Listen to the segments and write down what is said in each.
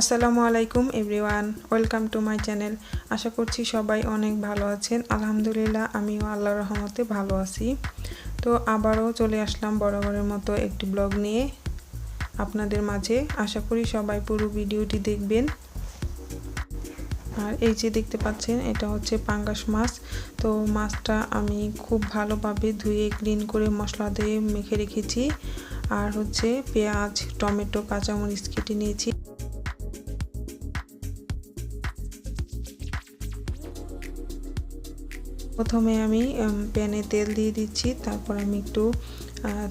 আসসালামু আলাইকুম everyone, welcome to my channel. আশা করছি সবাই অনেক ভালো আছেন। আলহামদুলিল্লাহ, আমিও আল্লাহ রহমতে ভালো আছি। তো আবারও চলে আসলাম বরাবরের মতো একটি ব্লগ নিয়ে আপনাদের মাঝে। আশা করি সবাই পুরো ভিডিওটি দেখবেন। আর এই যে দেখতে পাচ্ছেন, এটা হচ্ছে পাঙ্গাস মাছ। তো মাছটা আমি খুব ভালোভাবে ধুয়ে, ক্লিন করে মশলা দিয়ে মেখে রেখেছি। আর হচ্ছে পেঁয়াজ, টমেটো, কাঁচামরিচ কেটে নিয়েছি। প্রথমে আমি প্যানে তেল দিয়ে দিচ্ছি। তারপর আমি একটু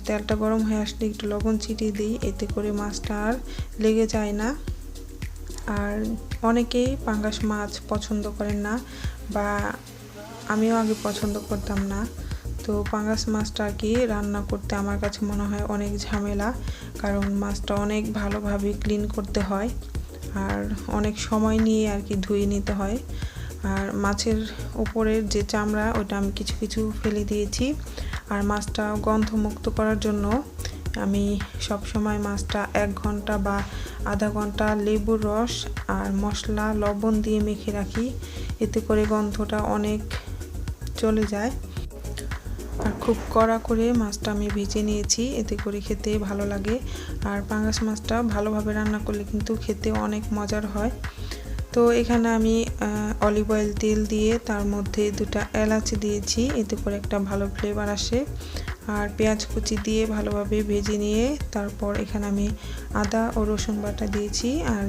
তেলটা গরম হয়ে আসলে একটু লবণ ছিটিয়ে দিই। এতে করে মাছটা আর লেগে যায় না। আর অনেকেই পাঙ্গাস মাছ পছন্দ করেন না বা আমিও আগে পছন্দ করতাম না। তো পাঙ্গাস মাছটা আর কি রান্না করতে আমার কাছে মনে হয় অনেক ঝামেলা, কারণ মাছটা অনেক ভালোভাবে ক্লিন করতে হয়। আর অনেক সময় নিয়ে আর কি ধুয়ে নিতে হয়। আর মাছের উপরের যে চামড়া, ওটা আমি কিছু কিছু ফেলে দিয়েছি। আর মাছটা গন্ধমুক্ত করার জন্য আমি সব সময় মাছটা এক ঘণ্টা বা আধা ঘণ্টা লেবুর রস আর মশলা, লবণ দিয়ে মেখে রাখি। এতে করে গন্ধটা অনেক চলে যায়। আর খুব কড়া করে মাছটা আমি ভেজে নিয়েছি, এতে করে খেতে ভালো লাগে। আর পাঙ্গাস মাছটা ভালোভাবে রান্না করলে কিন্তু খেতে অনেক মজার হয়। তো এখানে আমি অলিভ অয়েল তেল দিয়ে তার মধ্যে দুটা এলাচি দিয়েছি। এতে করে একটা ভালো ফ্লেভার আসে। আর পেঁয়াজ কুচি দিয়ে ভালোভাবে ভেজে নিয়ে তারপর এখানে আমি আদা ও রসুন বাটা দিয়েছি আর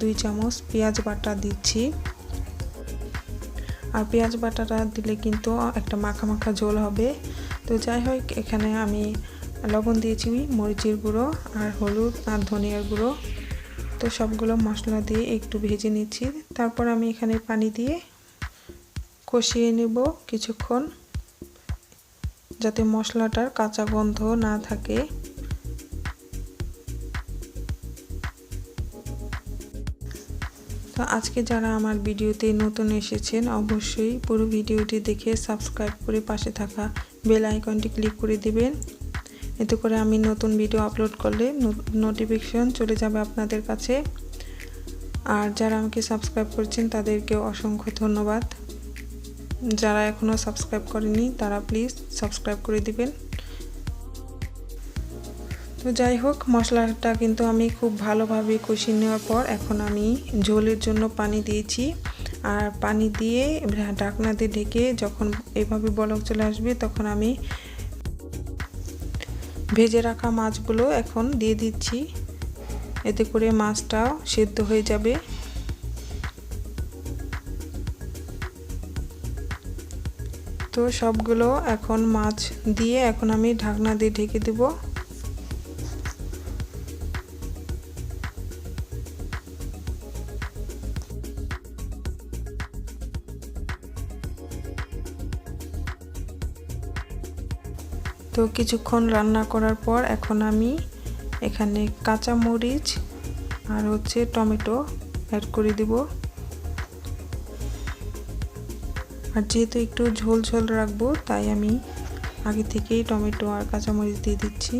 দুই চামচ পেঁয়াজ বাটা দিচ্ছি। আর পেঁয়াজ বাটাটা দিলে কিন্তু একটা মাখা মাখা ঝোল হবে। তো যাই হোক, এখানে আমি লবণ দিয়েছি মরিচের গুঁড়ো আর হলুদ আর ধনিয়ার গুঁড়ো। তো সবগুলো মশলা দিয়ে একটু ভেজে নিচ্ছি। তারপর আমি এখানে পানি দিয়ে কষিয়ে নেব কিছুক্ষণ, যাতে মশলাটার কাঁচা গন্ধ না থাকে। তো আজকে যারা আমার ভিডিওতে নতুন এসেছেন, অবশ্যই পুরো ভিডিওটি দেখে সাবস্ক্রাইব করে পাশে থাকা বেল আইকনটি ক্লিক করে দিবেন। এতে করে আমি নতুন ভিডিও আপলোড করলে নোটিফিকেশন চলে যাবে আপনাদের কাছে। আর যারা আমাকে সাবস্ক্রাইব করছেন তাদেরকেও অসংখ্য ধন্যবাদ। যারা এখনও সাবস্ক্রাইব করেনি তারা প্লিজ সাবস্ক্রাইব করে দিবেন। তো যাই হোক, মশলাটা কিন্তু আমি খুব ভালোভাবে কষিয়ে নেওয়ার পর এখন আমি ঝোলের জন্য পানি দিয়েছি। আর পানি দিয়ে ঢাকনা দিয়ে ঢেকে যখন এভাবে বলক চলে আসবে, তখন আমি ভেজে রাখা মাছগুলো এখন দিয়ে দিচ্ছি। এতে করে মাছটা সেদ্ধ হয়ে যাবে। তো সবগুলো এখন মাছ দিয়ে এখন আমি ঢাকনা দিয়ে ঢেকে দেব। তো কিছুক্ষণ রান্না করার পর এখন আমি এখানে কাঁচা মরিচ আর হচ্ছে টমেটো অ্যাড করে দিব। আর যেহেতু একটু ঝোল ঝোল রাখব, তাই আমি আগে থেকেই টমেটো আর কাঁচামরিচ দিয়ে দিচ্ছি।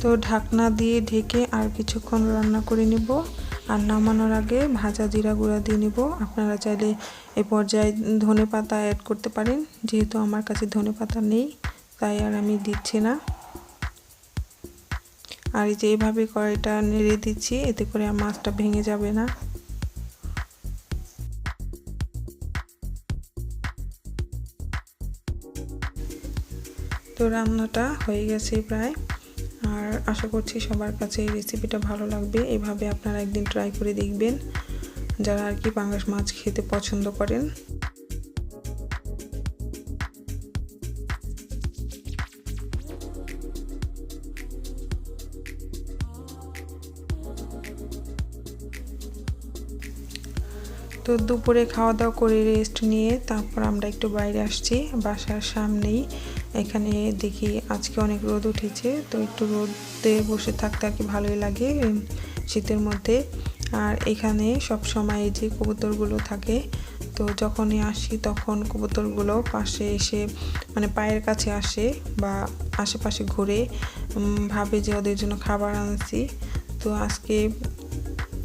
তো ঢাকনা দিয়ে ঢেকে আর কিছুক্ষণ রান্না করে নিব। আর নামানোর আগে ভাজা জিরা গুঁড়া দিয়ে নিব। আপনারা চাইলে এ পর্যায়ে ধনে পাতা অ্যাড করতে পারেন। যেহেতু আমার কাছে ধনে পাতা নেই, তাই আর আমি দিচ্ছি না। আর এই যে এইভাবে কড়াইটা নেড়ে দিচ্ছি, এতে করে মাছটা ভেঙে যাবে না। তো রান্নাটা হয়ে গেছে প্রায়। আর আশা করছি সবার কাছে এই রেসিপিটা ভালো লাগবে। এভাবে আপনারা একদিন ট্রাই করে দেখবেন। যারা আর কি পাঙ্গাস মাছ খেতে পছন্দ করেন। তো দুপুরে খাওয়া দাওয়া করে রেস্ট নিয়ে তারপর আমরা একটু বাইরে আসছি। বাসার সামনেই এখানে দেখি আজকে অনেক রোদ উঠেছে, তো একটু রোদে বসে থাকতে আর কি ভালোই লাগে শীতের মধ্যে। আর এখানে সব সময় যে কবুতরগুলো থাকে, তো যখনই আসি তখন কবুতরগুলো পাশে এসে মানে পায়ের কাছে আসে বা আশেপাশে ঘুরে ভাবে যে ওদের জন্য খাবার আনছি। তো আজকে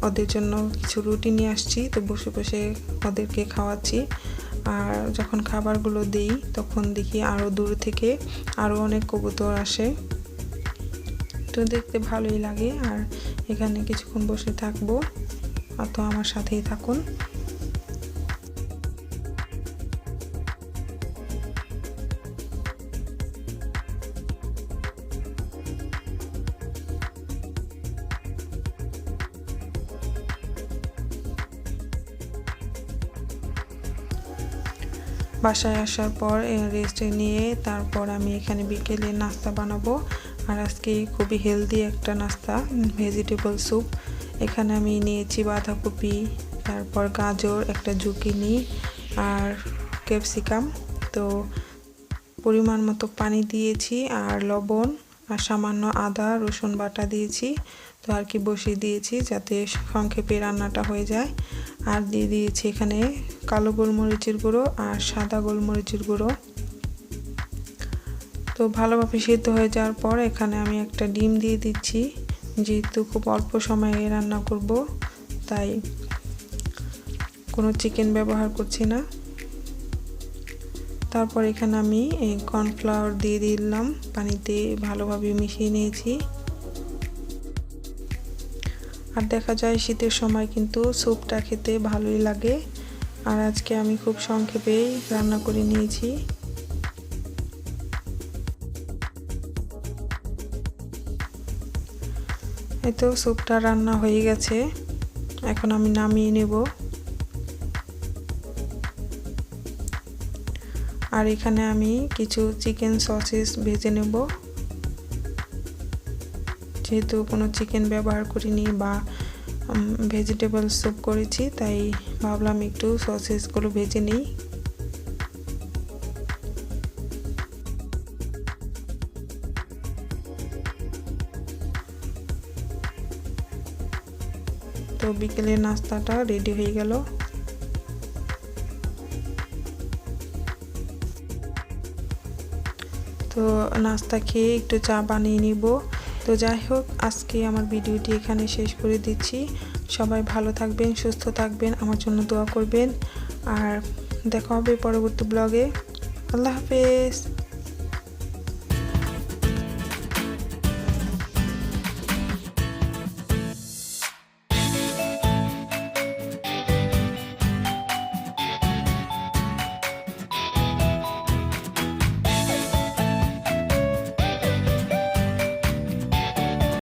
ওদের জন্য কিছু রুটি নিয়ে আসছি, তো বসে বসে ওদেরকে খাওয়াচ্ছি। আর যখন খাবারগুলো দিই, তখন দেখি আরও দূর থেকে আরও অনেক কবুতর আসে। তো দেখতে ভালোই লাগে। আর এখানে কিছুক্ষণ বসে থাকব। আর তো আমার সাথেই থাকুন। বাসায় আসার পর রেস্ট নিয়ে তারপর আমি এখানে বিকেলে নাস্তা বানাবো। আর আজকে খুবই হেলদি একটা নাস্তা ভেজিটেবল স্যুপ এখানে আমি নিয়েছি বাঁধাকপি, তারপর গাজর, একটা জুকিনি আর ক্যাপসিকাম তো পরিমাণ মতো পানি দিয়েছি আর লবণ আর সামান্য আদা, রসুন বাটা দিয়েছি। তো আর কি বসিয়ে দিয়েছি যাতে সংক্ষেপে রান্নাটা হয়ে যায়। আর দিয়ে দিয়েছি এখানে কালো গোলমরিচের গুঁড়ো আর সাদা গোলমরিচের গুঁড়ো। তো ভালোভাবে সিদ্ধ হয়ে যাওয়ার পর এখানে আমি একটা ডিম দিয়ে দিচ্ছি। যেহেতু খুব অল্প সময়ে রান্না করব, তাই কোনো চিকেন ব্যবহার করছি না। তারপর এখানে আমি কর্নফ্লাওয়ার দিয়ে দিলাম। পানিতে ভালোভাবে মিশিয়ে নিয়েছি। আর দেখা যায় শীতের সময় কিন্তু স্যুপটা খেতে ভালোই লাগে। আর আজকে আমি খুব সংক্ষেপেই রান্না করে নিয়েছি। এই তো স্যুপটা রান্না হয়ে গেছে। এখন আমি নামিয়ে নেব। আর এখানে আমি কিছু চিকেন সসেস ভেজে নেব। যেহেতু কোনো চিকেন ব্যবহার করিনি বা ভেজিটেবল স্যুপ করেছি, তাই ভাবলাম একটু সসেসগুলো ভেজে নিই। তো বিকেলের নাস্তাটা রেডি হয়ে গেল। তো নাস্তা খেয়ে একটু চা বানিয়ে নিব। তো যাই হোক, আজকে আমার ভিডিওটি এখানে শেষ করে দিচ্ছি। সবাই ভালো থাকবেন, সুস্থ থাকবেন, আমার জন্য দোয়া করবেন। আর দেখা হবে পরবর্তী ব্লগে। আল্লাহ হাফেজ।